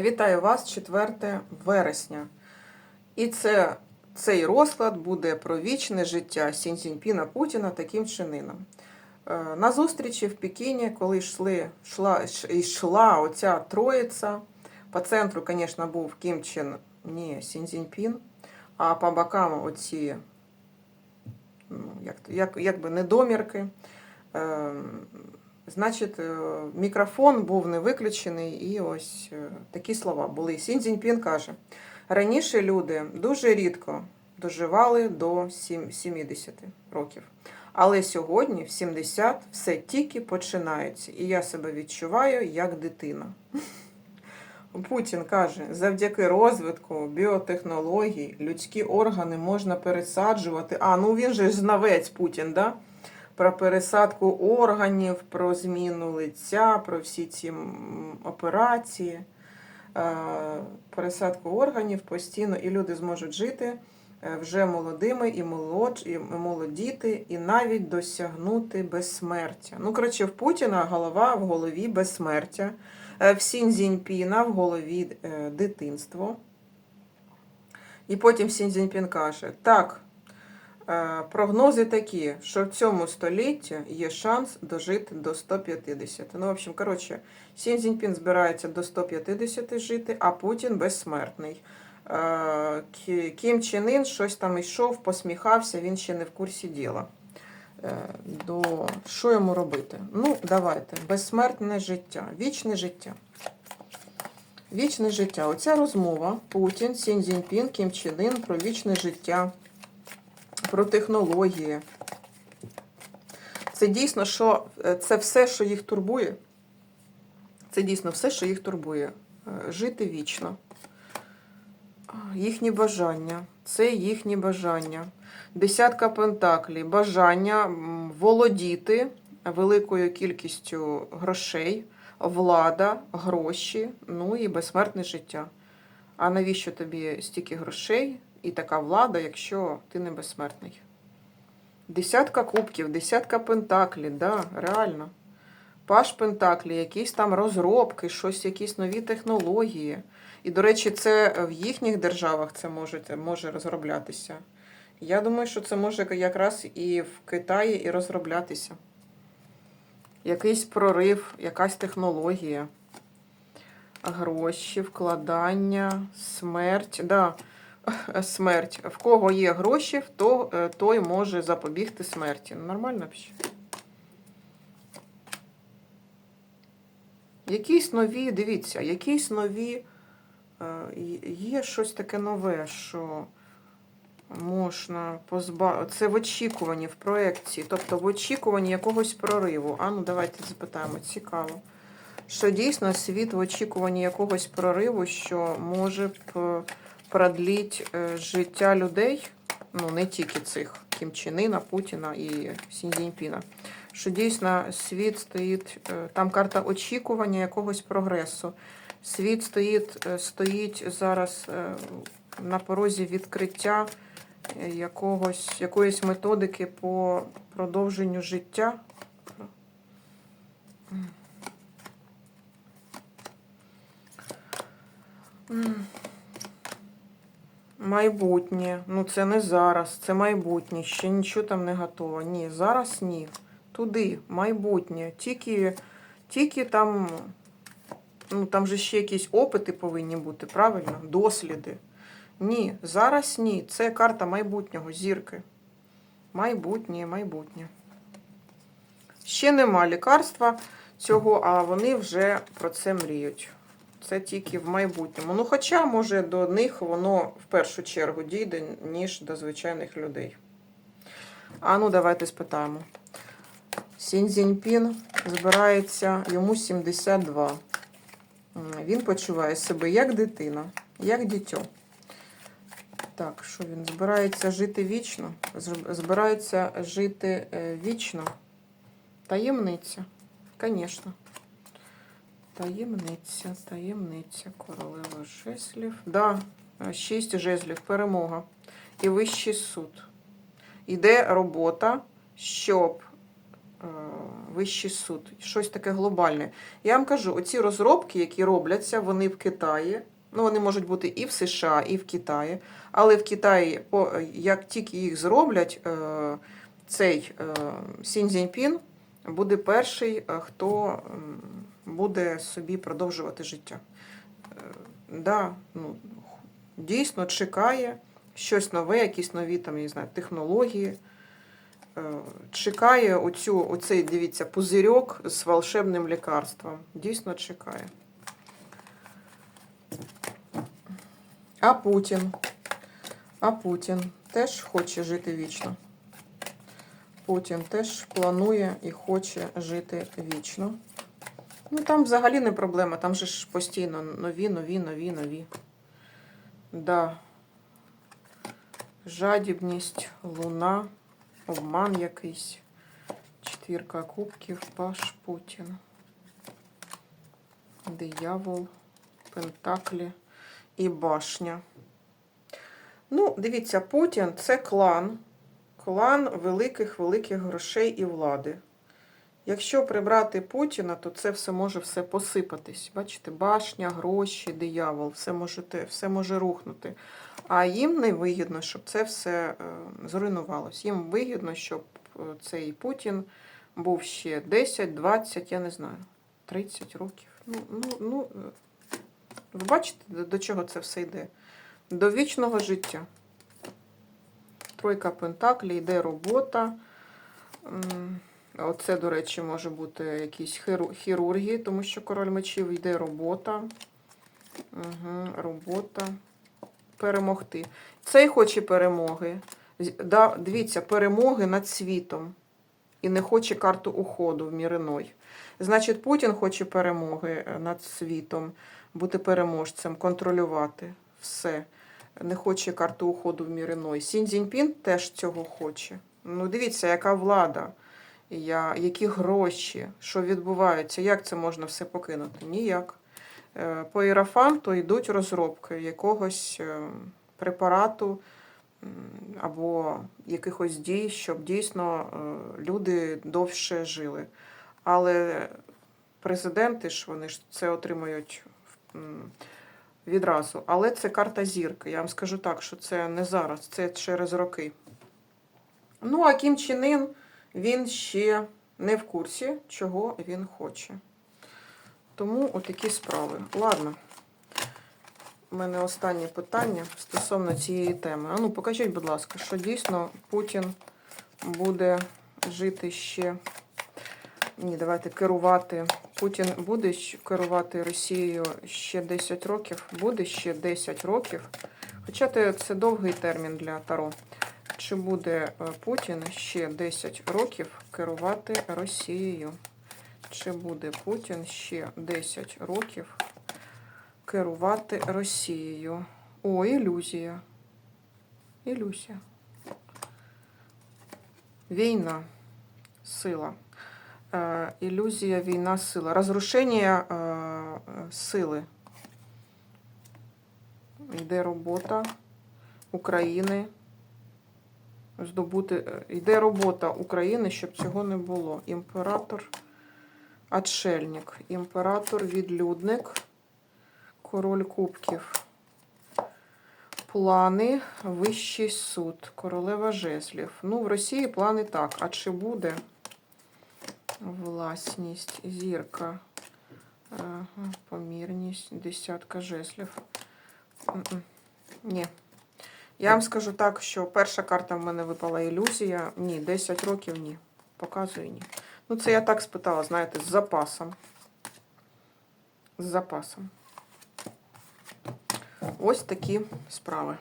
Вітаю вас 4 вересня. І це, цей розклад буде про вічне життя Сін Цзіньпіна Путіна таким чинином. Е, На зустрічі в Пекіні, коли йшли, йшла, йшла оця троїця, по центру, звісно, був Кім Чен Ні Сін Цзіньпін, а по бокам оці ну, як, як, якби недомірки. Значить, е, мікрофон був не виключений, і ось е, такі слова були. Сін Цзіньпін каже: раніше люди дуже рідко доживали до 70 років. Але сьогодні, в 70, все тільки починається. І я себе відчуваю як дитина. Путін каже, завдяки розвитку біотехнологій людські органи можна пересаджувати. А, ну він же знавець Путін, да? Про пересадку органів, про зміну лиця, про всі ці операції, Е, пересадку органів постійно, і люди зможуть жити е, вже молодими і молодіти, і навіть досягнути безсмертя. Ну, коротше, в Путіна голова в голові безсмертя, е, в Сінь Цзіньпіна в голові дитинство. І потім Сінь Цзіньпін каже: так. Прогнози такі, що в цьому столітті є шанс дожити до 150. Ну, в общем, коротше, Сін Цзіньпін збирається до 150 жити, а Путін безсмертний. Кім Чен Ін щось там йшов, посміхався, він ще не в курсі діла. Е, До... Що йому робити? Ну, давайте. Безсмертне життя, вічне життя. Вічне життя. Оця розмова Путін, Сін Цзіньпін, Кім Чен Ін про вічне життя про технології. Це дійсно, що е, це все, що їх турбує. Це дійсно все, що їх турбує. Е, Жити вічно. Їхні бажання. Це їхні бажання. Десятка пентаклей. Бажання володіти великою кількістю грошей, влада, гроші, ну і безсмертне життя. А навіщо тобі стільки грошей і така влада, якщо ти не безсмертний? Десятка кубків, десятка пентаклів, да, реально. Паш Пентаклі, якісь там розробки, щось, якісь нові технології. І, до речі, це в їхніх державах це може, може розроблятися. Я думаю, що це може якраз і в Китаї і розроблятися. Якийсь прорив, якась технологія. Гроші, вкладання, смерть. Да, смерть. В кого є гроші, то, е, той може запобігти смерті. Ну, Нормально взагалі? Якісь нові, дивіться, якісь нові. е, Є щось таке нове, що можна позбавити. Це в очікуванні, в проекції, тобто в очікуванні якогось прориву. А ну давайте запитаємо, цікаво. Що дійсно світ в очікуванні якогось прориву, що може п- продліть е, життя людей, ну не тільки цих Кім Чен Іна, Путіна і Сіньзіньпіна, що дійсно світ стоїть, е, там карта очікування якогось прогресу. Світ стоїть, е, стоїть зараз на порозі відкриття якогось, якоїсь методики по продовженню життя. М. Майбутнє. Ну це не зараз, це майбутнє. Ще нічого там не готово. Ні, зараз ні. Туди, майбутнє. Тільки, тільки там, ну там же ще якісь опити повинні бути, правильно? Досліди. Ні, зараз ні. Це карта майбутнього, зірки. Майбутнє, майбутнє. Ще нема лікарства цього, а вони вже про це мріють. Це тільки в майбутньому. Ну, хоча, може, до них воно в першу чергу дійде, ніж до звичайних людей. А ну, давайте спитаємо. Сінь Цзіньпін збирається, йому 72. Він почуває себе як дитина, як дитё. Так, що він збирається жити вічно? Збирається жити е, вічно. Таємниця. Звісно. Таємниця, таємниця, королева жезлів. Да, шість жезлів, перемога. І вищий суд. Іде робота, щоб е, Вищий суд. Щось таке глобальне. Я вам кажу, оці розробки, які робляться, вони в Китаї. Ну, вони можуть бути і в США, і в Китаї. Але в Китаї, як тільки їх зроблять, е, цей е, Сінь Цзіньпін буде перший, е, хто буде собі продовжувати життя. Е, Да, ну, дійсно чекає щось нове, якісь нові там, я не знаю, технології. Е, Чекає оцю, оцей, дивіться, пузирьок з волшебним лікарством. Дійсно чекає. А Путін. А Путін теж хоче жити вічно. Путін теж планує і хоче жити вічно. Ну там взагалі не проблема, там же ж постійно нові, нові, нові, нові. Да. Жадібність, луна, обман якийсь. Четвірка кубків, паш Путін. Диявол, Пентаклі і башня. Ну, дивіться, Путін це клан, клан великих-великих грошей і влади. Якщо прибрати Путіна, то це все може все посипатись. Бачите, башня, гроші, диявол, все може, все може рухнути. А їм не вигідно, щоб це все е, зруйнувалось. Їм вигідно, щоб е, цей Путін був ще 10, 20, я не знаю, 30 років. Ну, ну, ну, ви бачите, до чого це все йде? До вічного життя. Тройка Пентаклі, йде робота. Оце, до речі, може бути якісь хіру- хірургії, тому що король мечів йде робота. Угу, робота. Перемогти. Цей хоче перемоги. Да, дивіться, перемоги над світом. І не хоче карту уходу в Міриной. Значить, Путін хоче перемоги е, над світом, бути переможцем, контролювати все. Не хоче карту уходу в Міриной. Сінь Цзіньпін теж цього хоче. Ну, дивіться, яка влада, я, які гроші, що відбувається, як це можна все покинути? Ніяк. Е, По ірафанту йдуть розробки якогось е, препарату або якихось дій, щоб дійсно е, люди довше жили. Але президенти ж вони ж це отримують м, відразу. Але це карта зірки. Я вам скажу так, що це не зараз, це через роки. Ну, а Кім Чен Ін, він ще не в курсі, чого він хоче. Тому отакі справи. Ладно. У мене останнє питання стосовно цієї теми. А ну, покажіть, будь ласка, що дійсно Путін буде жити ще. Ні, давайте керувати. Путін буде керувати Росією ще 10 років. Буде ще 10 років. Хоча це довгий термін для Таро. Чи буде е, Путін ще 10 років керувати Росією? Чи буде Путін ще 10 років керувати Росією? О, ілюзія. Ілюзія. Війна. Сила. Е, ілюзія, війна, сила. Розрушення е, сили. Йде робота України. Здобути. е, Йде робота України, щоб цього не було. Імператор. Отшельник. Імператор, відлюдник. Король кубків. Плани, Вищий суд, королева жезлів. Ну, в Росії плани так. А чи буде власність, зірка, помірність, десятка жезлів? Ні. Я вам скажу так, що перша карта в мене випала ілюзія. Ні, 10 років ні. Показую ні. Ну, це я так спитала, знаєте, з запасом. З запасом. Ось такі справи.